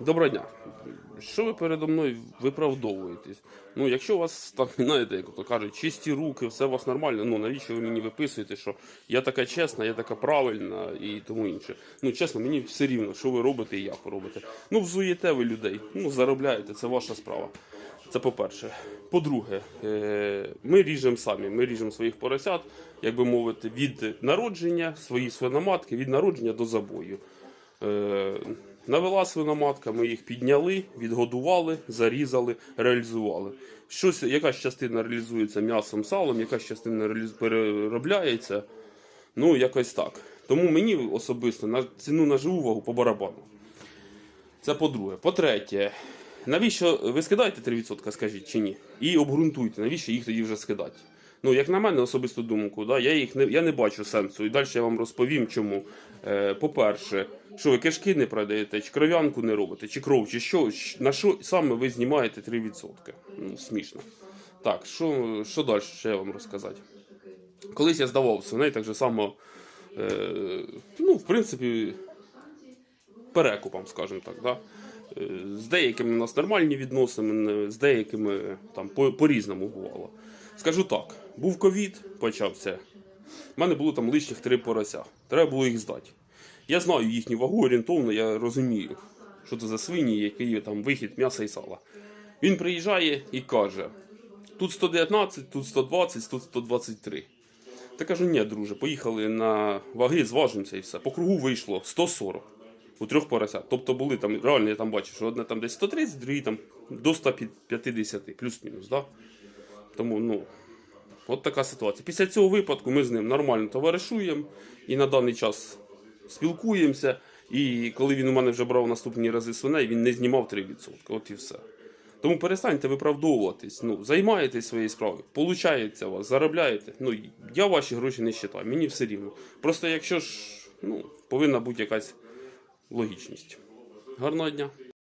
Доброго дня. Що ви передо мною виправдовуєтесь? Ну, якщо у вас там, знаєте, як то кажуть, чисті руки, все у вас нормально, ну навіщо ви мені виписуєте, що я така чесна, я така правильна і тому інше. Ну, чесно, мені все рівно, що ви робите і як ви робите. Ну, взуєте ви людей, ну заробляєте, це ваша справа. Це по-перше. По-друге, е, ми ріжемо самі, ми ріжемо своїх поросят, як би мовити, від народження, свої свиноматки, від народження до забою. Навела свиноматка, ми їх підняли, відгодували, зарізали, реалізували. Щось, якась частина реалізується м'ясом, салом, якась частина переробляється. Ну, якось так. Тому мені особисто на ціну на живу вагу по барабану. Це по-друге. По-третє, навіщо ви скидаєте 3%, скажіть чи ні? І обґрунтуйте, навіщо їх тоді вже скидати. Ну, як на мене, особисту думку, да, я їх не, я не бачу сенсу. І далі я вам розповім, чому. Е, по-перше, що ви кишки не продаєте, чи кров'янку не робите, чи кров, чи що, на що саме ви знімаєте 3%? Ну, смішно. Так, що, що далі ще я вам розказати? Колись я здавав свиней так же само, е, ну, в принципі, перекупам, скажімо так. Да? Е, З деякими у нас нормальні відносини, з деякими там по- по-різному бувало. Скажу так, був ковід, почався. У мене було там лишніх три порося. Треба було їх здати. Я знаю їхню вагу орієнтовно, я розумію, що це за свині, який там вихід м'яса і сала. Він приїжджає і каже: тут 119, тут 120, тут 123. Та кажу, ні, друже, поїхали на ваги, зважимося і все. По кругу вийшло 140 у трьох поросят. Тобто були там, реально я там бачив, що одне там десь 130, другі там до 150, плюс-мінус. Да? Тому, ну, от така ситуація. Після цього випадку ми з ним нормально товаришуємо і на даний час спілкуємося. І коли він у мене вже брав наступні рази свиней, він не знімав 3%. От і все. Тому перестаньте виправдовуватись. Ну, займаєтесь своєю справою, получається вас, заробляєте. Ну, я ваші гроші не вважаю, мені все рівно. Просто якщо ж ну, повинна бути якась логічність. Гарного дня.